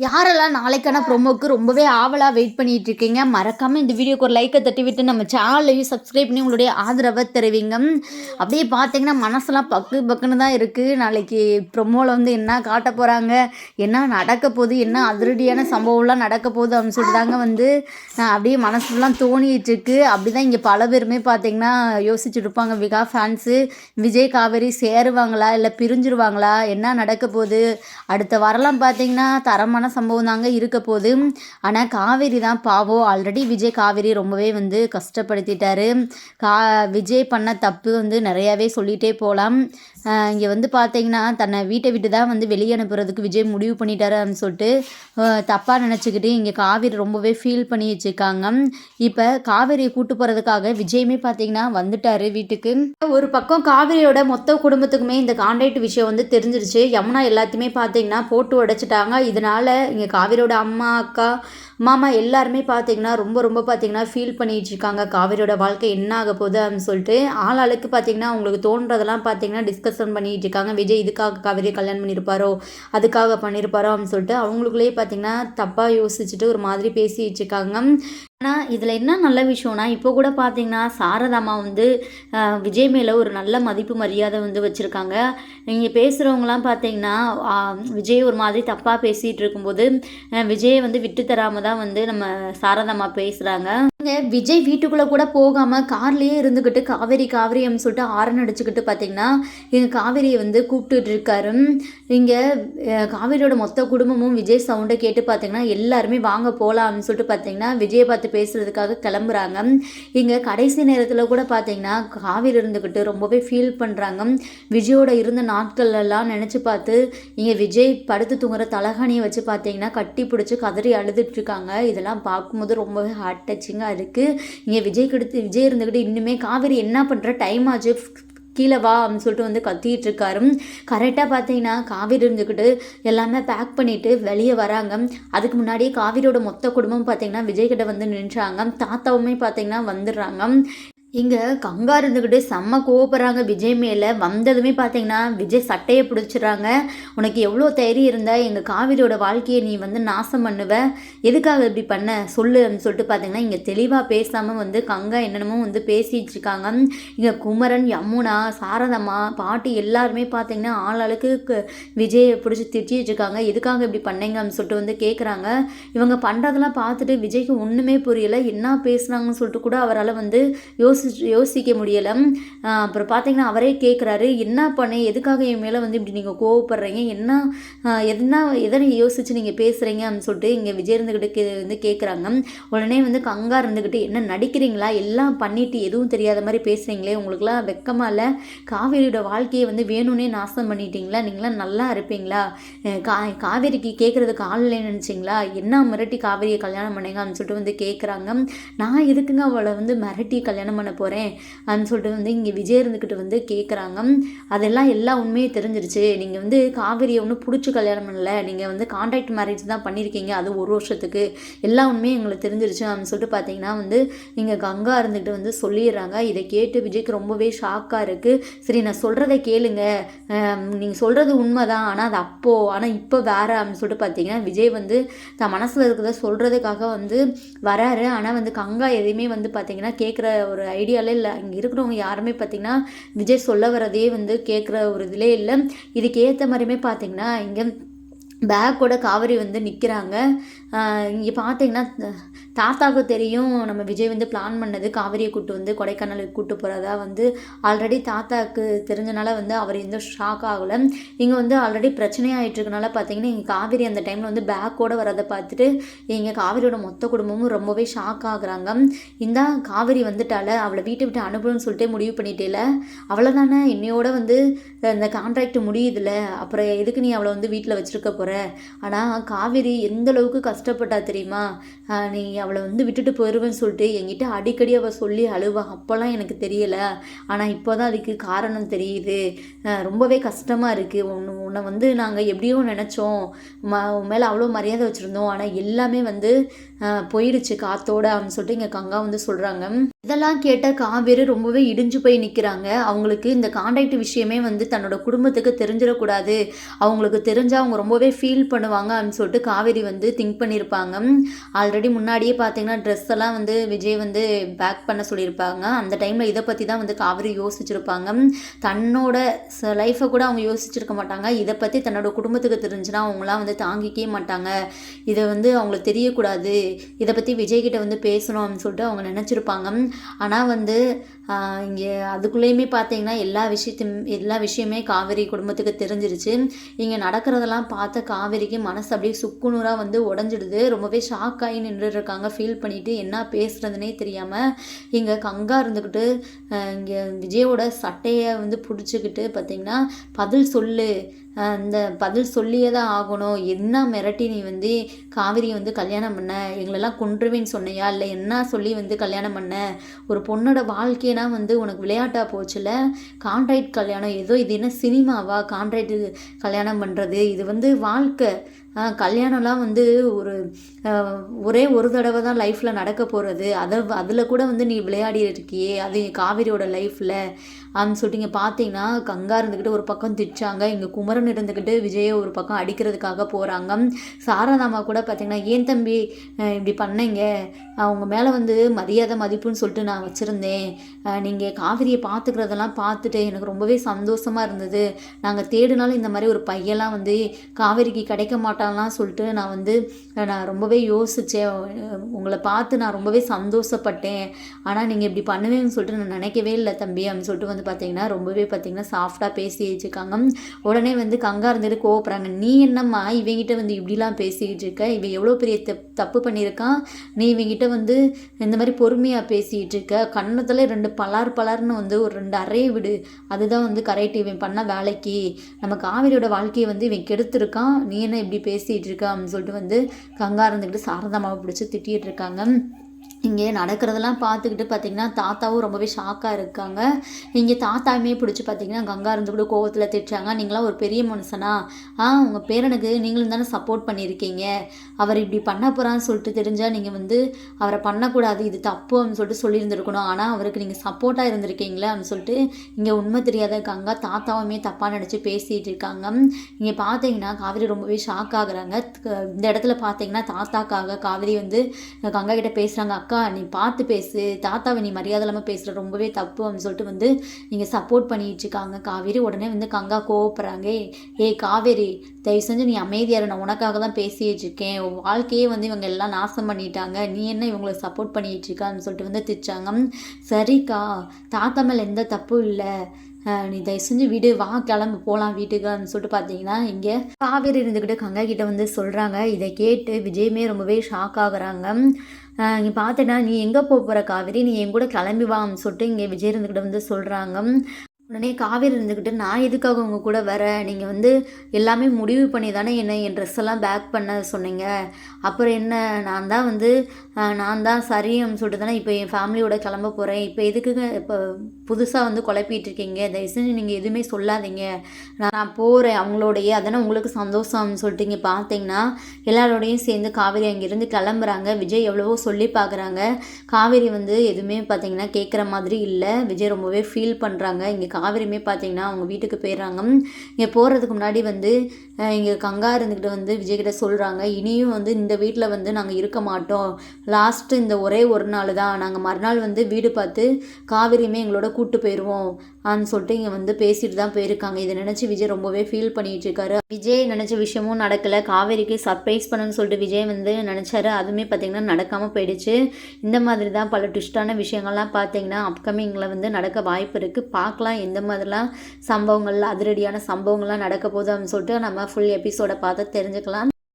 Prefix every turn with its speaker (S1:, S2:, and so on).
S1: யாரெல்லாம் நாளைக்கான ப்ரோமோக்கு ரொம்பவே ஆவலாக வெயிட் பண்ணிட்டு இருக்கீங்க மறக்காமல் இந்த வீடியோக்கு ஒரு லைக்கை தட்டி விட்டு நம்ம சேனலையும் சப்ஸ்கிரைப் பண்ணி உங்களுடைய ஆதரவை தெரிவிங்க. அப்படியே பார்த்தீங்கன்னா மனசெல்லாம் பக்கு பக்குன்னு தான் இருக்குது நாளைக்கு ப்ரொமோவில் வந்து என்ன காட்ட போகிறாங்க என்ன நடக்க போகுது என்ன அதிரடியான சம்பவம்லாம் நடக்க போகுது அப்படின்னு சொல்லிட்டு தாங்க வந்து நான் அப்படியே மனசுலாம் தோணிட்டு இருக்கு அப்படி தான் இங்கே பல பேருமே பார்த்தீங்கன்னா யோசிச்சுட்டு இருப்பாங்க விகா ஃபேன்ஸு விஜய் காவேரி சேருவாங்களா இல்லை பிரிஞ்சிருவாங்களா என்ன நடக்க போகுது அடுத்த வாரம்லாம் பார்த்தீங்கன்னா தரமான சம்பவம் தாங்க இருக்க போகுது ஆனால் காவேரி தான் பாவம். ஆல்ரெடி விஜய் காவேரி ரொம்பவே வந்து கஷ்டப்படுத்திட்டாரு. கா விஜய் பண்ண தப்பு வந்து நிறையாவே சொல்லிகிட்டே போகலாம் இங்கே வந்து பார்த்தீங்கன்னா தன்னை வீட்டை விட்டு தான் வந்து வெளியே அனுப்புறதுக்கு விஜய் முடிவு பண்ணிட்டாரு அப்படின்னு சொல்லிட்டு தப்பாக நினச்சிக்கிட்டு இங்கே காவேரி ரொம்பவே ஃபீல் பண்ணி வச்சுருக்காங்க. இப்போ காவேரியை கூட்டு போகிறதுக்காக விஜயுமே பார்த்தீங்கன்னா வந்துட்டாரு வீட்டுக்கு. ஒரு பக்கம் காவேரியோட மொத்த குடும்பத்துக்குமே இந்த கான்ட்ராக்ட் விஷயம் வந்து தெரிஞ்சிருச்சு. யமுனா எல்லாத்தையுமே பார்த்தீங்கன்னா போட்டு உடைச்சிட்டாங்க. இதனால் இங்கே காவேரியோட அம்மா அக்கா மாமா எல்லாருமே பார்த்தீங்கன்னா ரொம்ப ரொம்ப பார்த்தீங்கன்னா ஃபீல் பண்ணிட்டு இருக்காங்க காவேரியோட வாழ்க்கை என்ன ஆக போகுது அப்படின்னு சொல்லிட்டு ஆளாளுக்கு பார்த்தீங்கன்னா அவங்களுக்கு தோன்றதெல்லாம் பார்த்தீங்கன்னா டிஸ்கஷன் பண்ணிட்டு இருக்காங்க விஜய் இதுக்காக காவேரியை கல்யாணம் பண்ணியிருப்பாரோ அதுக்காக பண்ணியிருப்பாரோ அப்படின்னு சொல்லிட்டு அவங்களுக்குள்ளேயே பார்த்தீங்கன்னா தப்பாக யோசிச்சுட்டு ஒரு மாதிரி பேசிட்டு இருக்காங்க ஆனால் இதில் என்ன நல்ல விஷயம்னா இப்போ கூட பார்த்தீங்கன்னா சாரதாமா வந்து விஜய் மேலே ஒரு நல்ல மதிப்பு மரியாதை வந்து வச்சுருக்காங்க. நீங்கள் பேசுகிறவங்களாம் பார்த்தீங்கன்னா விஜய் ஒரு மாதிரி தப்பாக பேசிகிட்டு இருக்கும்போது விஜயை வந்து விட்டு தராமல் தான் வந்து நம்ம சாரதாமா பேசுகிறாங்க இங்கே விஜய் வீட்டுக்குள்ளே கூட போகாமல் கார்லேயே இருந்துக்கிட்டு காவேரி காவேரி அப்படின்னு சொல்லிட்டு ஆரன் அடிச்சுக்கிட்டு பார்த்தீங்கன்னா எங்கள் காவேரியை வந்து கூப்பிட்டுட்டு இருக்காரு. இங்கே காவேரியோட மொத்த குடும்பமும் விஜய் சவுண்டை கேட்டு பார்த்தீங்கன்னா எல்லாருமே வாங்க போகலாம் அப்படின்னு சொல்லிட்டு பார்த்தீங்கன்னா விஜயை பார்த்து பேசுகிறதுக்காக கிளம்புறாங்க. இங்கே கடைசி நேரத்தில் கூட பார்த்தீங்கன்னா காவேரி இருந்துக்கிட்டு ரொம்பவே ஃபீல் பண்ணுறாங்க விஜயோட இருந்த நாட்கள்லாம் நினச்சி பார்த்து இங்கே விஜய் படுத்து தூங்குற தலகாணியை வச்சு பார்த்தீங்கன்னா கட்டி பிடிச்சி கதறி அழுதுட்ருக்காங்க இதெல்லாம் பார்க்கும்போது ரொம்பவே ஹார்ட் டச்சிங்காக இருக்குது இங்கே விஜய் கொடுத்து விஜய் இருந்துக்கிட்டு இன்னுமே காவேரி என்ன பண்ணுற டைம் ஆச்சு. கீழே வா அப்படின்னு சொல்லிட்டு வந்து கத்திட்டு இருக்காரு. கரெக்டாக பார்த்தீங்கன்னா காவிரி இருந்துக்கிட்டு எல்லாமே பேக் பண்ணிட்டு வெளியே வராங்க. அதுக்கு முன்னாடியே காவிரியோட மொத்த குடும்பம் பார்த்தீங்கன்னா விஜய்கிட்ட வந்து நின்றாங்க. தாத்தாவுமே பார்த்தீங்கன்னா வந்துடுறாங்க. இங்கே கங்கா இருந்துக்கிட்டு செம்ம கோவப்படுறாங்க. விஜய் மேலே வந்ததுமே பார்த்தீங்கன்னா விஜய் சட்டையை பிடிச்சிடுறாங்க. உனக்கு எவ்வளோ தைரியம் இருந்தால் எங்கள் காவிரியோட வாழ்க்கையை நீ வந்து நாசம் பண்ணுவ. எதுக்காக இப்படி பண்ண? சொல்லு அப்படின்னு சொல்லிட்டு பார்த்தீங்கன்னா இங்கே தெளிவாக பேசாமல் வந்து கங்கா என்னென்னமோ வந்து பேசிகிட்டு இருக்காங்க. இங்கே குமரன் யமுனா சாரதம்மா பாட்டி எல்லாருமே பார்த்தீங்கன்னா ஆளாளுக்கு விஜயை பிடிச்சி திட்டிகிட்டு இருக்காங்க எதுக்காக இப்படி பண்ணீங்க அப்படின்னு சொல்லிட்டு வந்து கேட்குறாங்க இவங்க பண்ணுறதெல்லாம் பார்த்துட்டு விஜய்க்கு ஒன்றுமே புரியலை. என்ன பேசுகிறாங்கன்னு சொல்லிட்டு கூட அவரால் வந்து யோசி யோசி யோசிக்க முடியலை. அப்புறம் பார்த்தீங்கன்னா அவரே கேட்குறாரு என்ன பண்ண? எதுக்காக என் மேலே வந்து இப்படி நீங்கள் கோவப்படுறீங்க? என்ன என்ன எதனை யோசித்து நீங்கள் பேசுகிறீங்க அப்படின்னு சொல்லிட்டு இங்கே விஜய் இருந்துக்கிட்டு வந்து கேட்குறாங்க உடனே வந்து கங்கா இருந்துக்கிட்டு என்ன நடிக்கிறீங்களா? எல்லாம் பண்ணிட்டு எதுவும் தெரியாத மாதிரி பேசுகிறீங்களே உங்களுக்குலாம் வெக்கமாக இல்லை? காவேரியோட வாழ்க்கையை வந்து வேணும்னே நாசம் பண்ணிட்டீங்களா? நீங்களாம் நல்லா இருப்பீங்களா? கா காவேரிக்கு கேட்குறதுக்கு ஆள் இல்லைன்னு நினச்சிங்களா? என்ன மிரட்டி காவேரியை கல்யாணம் பண்ணீங்க? அப்படின்னு சொல்லிட்டு வந்து கேட்குறாங்க நான் எதுக்குங்க அவளை வந்து மிரட்டி கல்யாணம் பண்ண பண்ண போகிறேன் அப்படின்னு சொல்லிட்டு வந்து இங்கே விஜய் இருந்துக்கிட்டு வந்து கேட்குறாங்க அதெல்லாம் எல்லா உண்மையும் தெரிஞ்சிருச்சு. நீங்கள் வந்து காவிரியை ஒன்றும் பிடிச்சி கல்யாணம் பண்ணல. நீங்கள் வந்து கான்ட்ராக்ட் மேரேஜ் தான் பண்ணியிருக்கீங்க அது ஒரு வருஷத்துக்கு எல்லா உண்மையும் எங்களுக்கு தெரிஞ்சிருச்சு அப்படின்னு சொல்லிட்டு பார்த்தீங்கன்னா வந்து இங்கே கங்கா இருந்துக்கிட்டு வந்து சொல்லிடுறாங்க. இதை கேட்டு விஜய்க்கு ரொம்பவே ஷாக்காக இருக்குது சரி நான் சொல்கிறத கேளுங்க. நீங்கள் சொல்கிறது உண்மை தான் ஆனால் அது அப்போது ஆனால் இப்போ வேறு அப்படின்னு சொல்லிட்டு பார்த்தீங்கன்னா விஜய் வந்து தான் மனசில் இருக்கிறத சொல்கிறதுக்காக வந்து வராரு. ஆனால் வந்து கங்கா எதையுமே வந்து பார்த்தீங்கன்னா கேட்குற ஒரு ஐடியாலே இல்லை. இங்கே இருக்கிறவங்க யாருமே பார்த்திங்கன்னா விஜய் சொல்ல வரதே வந்து கேட்குற ஒரு இதிலே இல்லை. இதுக்கு ஏற்ற மாதிரியுமே பார்த்திங்கன்னா இங்கே பேக்கோட காவேரி வந்து நிற்கிறாங்க இங்கே பார்த்தீங்கன்னா தாத்தாவுக்கு தெரியும் நம்ம விஜய் வந்து பிளான் பண்ணது காவிரியை கூட்டு வந்து கொடைக்கானலுக்கு கூட்டு போகிறதா வந்து. ஆல்ரெடி தாத்தாவுக்கு தெரிஞ்சனால வந்து அவர் எந்த ஷாக் ஆகலை. இங்கே வந்து ஆல்ரெடி பிரச்சனையாகிட்டு இருக்கனால பார்த்தீங்கன்னா இங்கே காவிரி அந்த டைமில் வந்து பேக்கோடு வரதை பார்த்துட்டு இங்கே காவிரியோட மொத்த குடும்பமும் ரொம்பவே ஷாக் ஆகுறாங்க. இந்த காவிரி வந்துட்டால அவளை வீட்டை விட்டு அனுப்பணும்னு சொல்லிட்டு முடிவு பண்ணிட்டேல. அவ்வளோதானே என்னையோட வந்து இந்த கான்ட்ராக்ட் முடியுதுல. அப்புறம் எதுக்கு நீ அவளை வந்து வீட்டில் வச்சுருக்க போகிற ஆனால் காவிரி எந்த அளவுக்கு கஷ்டப்பட்டா தெரியுமா? நீ அவளை வந்து விட்டுட்டு போயிடுவேன்னு சொல்லிட்டு என்கிட்ட அடிக்கடி அவள் சொல்லி அழுவா. அப்போல்லாம் எனக்கு தெரியலை. ஆனால் இப்போ தான் அதுக்கு காரணம் தெரியுது. ரொம்பவே கஷ்டமாக இருக்குது உன் உன்னை வந்து நாங்கள் எப்படியோ நினச்சோம். ம உன் மேலே அவ்வளோ மரியாதை வச்சுருந்தோம். ஆனால் எல்லாமே வந்து போயிடுச்சு காத்தோட அப்படின்னு சொல்லிட்டு இங்கே கங்கா வந்து சொல்கிறாங்க இதெல்லாம் கேட்ட காவேரி ரொம்பவே இடிஞ்சு போய் நிற்கிறாங்க அவங்களுக்கு இந்த காண்டாக்ட் விஷயமே வந்து தன்னோட குடும்பத்துக்கு தெரிஞ்சிடக்கூடாது. அவங்களுக்கு தெரிஞ்சால் அவங்க ரொம்பவே ஃபீல் பண்ணுவாங்க அப்படின்னு சொல்லிட்டு காவேரி வந்து திங்க் பண்ணியிருப்பாங்க ஆல்ரெடி முன்னாடியே பார்த்தீங்கன்னா ட்ரெஸ் எல்லாம் வந்து விஜய் வந்து பேக் பண்ண சொல்லியிருப்பாங்க. அந்த டைமில் இதை பற்றி தான் வந்து காவேரி யோசிச்சிருப்பாங்க. தன்னோட லைஃப்பை கூட அவங்க யோசிச்சிருக்க மாட்டாங்க. இதை பற்றி தன்னோட குடும்பத்துக்கு தெரிஞ்சுன்னா அவங்களாம் வந்து தாங்கிக்கவே மாட்டாங்க. இதை வந்து அவங்களுக்கு தெரியக்கூடாது. இதை பற்றி விஜய்கிட்ட வந்து பேசணும் அப்படின்னு சொல்லிட்டு அவங்க நினச்சிருப்பாங்க. ஆனால் வந்து இங்கே அதுக்குள்ளேயுமே பார்த்தீங்கன்னா எல்லா விஷயத்தையும் எல்லா விஷயமே காவேரி குடும்பத்துக்கு தெரிஞ்சிருச்சு. இங்கே நடக்கிறதெல்லாம் பார்த்த காவேரிக்கு மனசு அப்படியே சுக்குநூறாக வந்து உடஞ்சிடுது. ரொம்பவே ஷாக் ஆகி நின்றுருக்காங்க ஃபீல் பண்ணிவிட்டு என்ன பேசுகிறதுனே தெரியாமல் இங்கே கங்கா இருந்துக்கிட்டு இங்கே விஜயோட சட்டையை வந்து பிடிச்சிக்கிட்டு பார்த்தீங்கன்னா பதில் சொல்லு இந்த பதில் சொல்லியே தான் ஆகணும். என்ன மிரட்டி நீ வந்து காவிரியை வந்து கல்யாணம் பண்ண? எங்களெல்லாம் கொன்றுவேன்னு சொன்னையா? இல்லை என்ன சொல்லி வந்து கல்யாணம் பண்ண? ஒரு பொண்ணோட வாழ்க்கைனா வந்து உனக்கு விளையாட்டாக போச்சுல? கான்ட்ராக்ட் கல்யாணம் ஏதோ இது என்ன சினிமாவா? கான்ட்ராக்ட் கல்யாணம் பண்ணுறது இது வந்து வாழ்க்கை. கல்யாணம்லாம் வந்து ஒரு ஒரே ஒரு தடவை தான் லைஃப்பில் நடக்க போகிறது அதை அதில் கூட வந்து நீ விளையாடி இருக்கியே அது காவிரியோட லைஃப்பில் அப்படின்னு சொல்லிட்டு இங்கே பார்த்தீங்கன்னா கங்கா இருந்துக்கிட்டு ஒரு பக்கம் திட்டாங்க இங்கே குமரன் இருந்துக்கிட்டு விஜயை ஒரு பக்கம் அடிக்கிறதுக்காக போகிறாங்க சாரதாமா கூட பார்த்தீங்கன்னா ஏன் தம்பி இப்படி பண்ணீங்க? அவங்க மேலே வந்து மரியாதை மதிப்புன்னு சொல்லிட்டு நான் வச்சுருந்தேன். நீங்கள் காவிரியை பார்த்துக்கிறதெல்லாம் பார்த்துட்டு எனக்கு ரொம்பவே சந்தோஷமாக இருந்தது. நாங்கள் தேடினாலும் இந்த மாதிரி ஒரு பையெல்லாம் வந்து காவிரிக்கு கிடைக்க மாட்டோம். மாட்டான்லாம் சொல்லிட்டு நான் வந்து நான் ரொம்பவே யோசித்தேன் உங்களை பார்த்து நான் ரொம்பவே சந்தோஷப்பட்டேன். ஆனால் நீங்கள் இப்படி பண்ணுவேன்னு சொல்லிட்டு நான் நினைக்கவே இல்லை தம்பி அப்படின்னு சொல்லிட்டு வந்து வந்து பார்த்தீங்கன்னா ரொம்பவே பார்த்தீங்கன்னா சாஃப்டாக பேசி வச்சுருக்காங்க உடனே வந்து கங்கா இருந்துட்டு கோவப்படுறாங்க. நீ என்னம்மா இவங்கிட்ட வந்து இப்படிலாம் பேசிக்கிட்டு இருக்க? இவன் எவ்வளோ பெரிய தப்பு பண்ணியிருக்கான். நீ இவங்கிட்ட வந்து இந்த மாதிரி பொறுமையாக பேசிகிட்டு இருக்க கன்னத்தில் ரெண்டு பலார் பலார்னு வந்து ஒரு ரெண்டு அறைய விடு. அதுதான் வந்து கரெக்ட் இவன் பண்ண வேலைக்கு. நம்ம காவிரியோட வாழ்க்கையை வந்து இவன் கெடுத்துருக்கான். நீ என்ன இப்படி பேசிகிட்டு இருக்க அப்படின்னு சொல்லிட்டு வந்து கங்கா இருந்துக்கிட்டு சாரதாமாவை பிடிச்சி திட்டிகிட்டு இருக்காங்க இங்கே நடக்கிறதெல்லாம் பார்த்துக்கிட்டு பார்த்திங்கன்னா தாத்தாவும் ரொம்பவே ஷாக்காக இருக்காங்க. இங்கே தாத்தாவுமே பிடிச்சி பார்த்திங்கன்னா கங்கா இருந்து கூட கோவத்தில் திட்டாங்க நீங்களாம் ஒரு பெரிய மனுஷனா? ஆ உங்கள் பேரனுக்கு நீங்களும் தானே சப்போர்ட் பண்ணியிருக்கீங்க. அவர் இப்படி பண்ண போகிறான்னு சொல்லிட்டு தெரிஞ்சால் நீங்கள் வந்து அவரை பண்ணக்கூடாது இது தப்பு அப்படின்னு சொல்லிட்டு சொல்லியிருந்துருக்கணும். ஆனால் அவருக்கு நீங்கள் சப்போர்ட்டாக இருந்திருக்கீங்களே அப்படின்னு சொல்லிட்டு இங்கே உண்மை தெரியாத கங்கா தாத்தாவுமே தப்பாக நினச்சி பேசிகிட்டு இருக்காங்க. இங்கே பார்த்தீங்கன்னா காவிரி ரொம்பவே ஷாக் ஆகுறாங்க. இந்த இடத்துல பார்த்தீங்கன்னா தாத்தாக்காக காவிரி வந்து கங்கா கிட்டே பேசுகிறாங்க அக்கா நீ பார்த்து பேசு. தாத்தாவை நீ மரியாதை இல்லாமல் பேசுகிற ரொம்பவே தப்பு அப்படின்னு சொல்லிட்டு வந்து நீங்கள் சப்போர்ட் பண்ணிட்டு இருக்காங்க. காவேரி உடனே வந்து கங்கா கோவப்படுறாங்க. ஏய் காவேரி தயவு செஞ்சு நீ அமைதியாக நான் உனக்காக தான் பேசிட்டு இருக்கேன். வாழ்க்கையே வந்து இவங்க எல்லாம் நாசம் பண்ணிட்டாங்க. நீ என்ன இவங்களை சப்போர்ட் பண்ணிட்டு இருக்கான்னு சொல்லிட்டு வந்து திச்சாங்க சரிக்கா தாத்தா மேலே எந்த தப்பும் இல்லை. நீ தயவு செஞ்சு வீடு. வா கிளம்பு. போகலாம் வீட்டுக்குன்னு சொல்லிட்டு பார்த்தீங்கன்னா இங்கே காவேரி இருந்துக்கிட்டு கங்கா கிட்ட வந்து சொல்கிறாங்க இதை கேட்டு விஜயமே ரொம்பவே ஷாக் ஆகுறாங்க. இங்கே பார்த்துட்டா நீ எங்கே போக போகிற காவேரி? நீ என் கூட கிளம்பி வான்னு சொல்லிட்டு இங்கே விஜய் இருந்துக்கிட்ட வந்து சொல்கிறாங்க உடனே காவேரி இருந்துக்கிட்டு நான் எதுக்காக உங்கள் கூட வரேன் நீங்கள் வந்து எல்லாமே முடிவு பண்ணி தானே என்ன என் ட்ரெஸ் எல்லாம் பேக் பண்ண சொன்னீங்க? அப்புறம் என்ன? நான் தான் வந்து நான் தான் சரின்னு சொல்லிட்டு தானே இப்போ என் ஃபேமிலியோட கிளம்ப போகிறேன் இப்போ எதுக்குங்க இப்போ புதுசாக வந்து குழப்பிட்டு இருக்கீங்க? தயவு செஞ்சு நீங்கள் எதுவுமே சொல்லாதீங்க. நான் போகிறேன் அவங்களோடையே. அதனால் உங்களுக்கு சந்தோஷம்னு சொல்லிட்டு இங்கே பார்த்தீங்கன்னா எல்லாரோடையும் சேர்ந்து காவேரி அங்கேருந்து கிளம்புறாங்க. விஜய் எவ்வளவோ சொல்லி பார்க்குறாங்க காவேரி வந்து எதுவுமே பார்த்தீங்கன்னா கேட்குற மாதிரி இல்லை. விஜய் ரொம்பவே ஃபீல் பண்ணுறாங்க இங்கே காவிரியுமே பார்த்தீங்கன்னா அவங்க வீட்டுக்கு போயிடுறாங்க. இங்கே போகிறதுக்கு முன்னாடி வந்து இங்கே கங்கா இருந்துக்கிட்டு வந்து விஜய்கிட்ட சொல்கிறாங்க இனியும் வந்து இந்த வீட்டில் வந்து நாங்கள் இருக்க மாட்டோம். லாஸ்ட்டு இந்த ஒரே ஒரு நாள் தான். நாங்கள் மறுநாள் வந்து வீடு பார்த்து காவிரியுமே எங்களோட கூப்பிட்டு போயிடுவோம் ஆன்னு சொல்லிட்டு இங்கே வந்து பேசிட்டு தான் போயிருக்காங்க. இதை நினச்சி விஜய் ரொம்பவே ஃபீல் பண்ணிகிட்டு இருக்காரு. விஜய் நினச்ச விஷயமும் நடக்கலை. காவேரிக்கு சர்ப்ரைஸ் பண்ணணும்னு சொல்லிட்டு விஜய் வந்து நினச்சாரு. அதுவுமே பார்த்தீங்கன்னா நடக்காமல் போயிடுச்சு. இந்த மாதிரி தான் பல ட்விஸ்டான விஷயங்கள்லாம் பார்த்தீங்கன்னா அப்கமிங்கில் வந்து நடக்க வாய்ப்பு இருக்குது பார்க்கலாம். இந்த மாதிரிலாம் சம்பவங்கள் அதிரடியான சம்பவங்கள்லாம் நடக்க போகுது அப்படின்னு சொல்லிட்டு நம்ம ஃபுல் எபிசோடை பார்த்து தெரிஞ்சுக்கலாம்.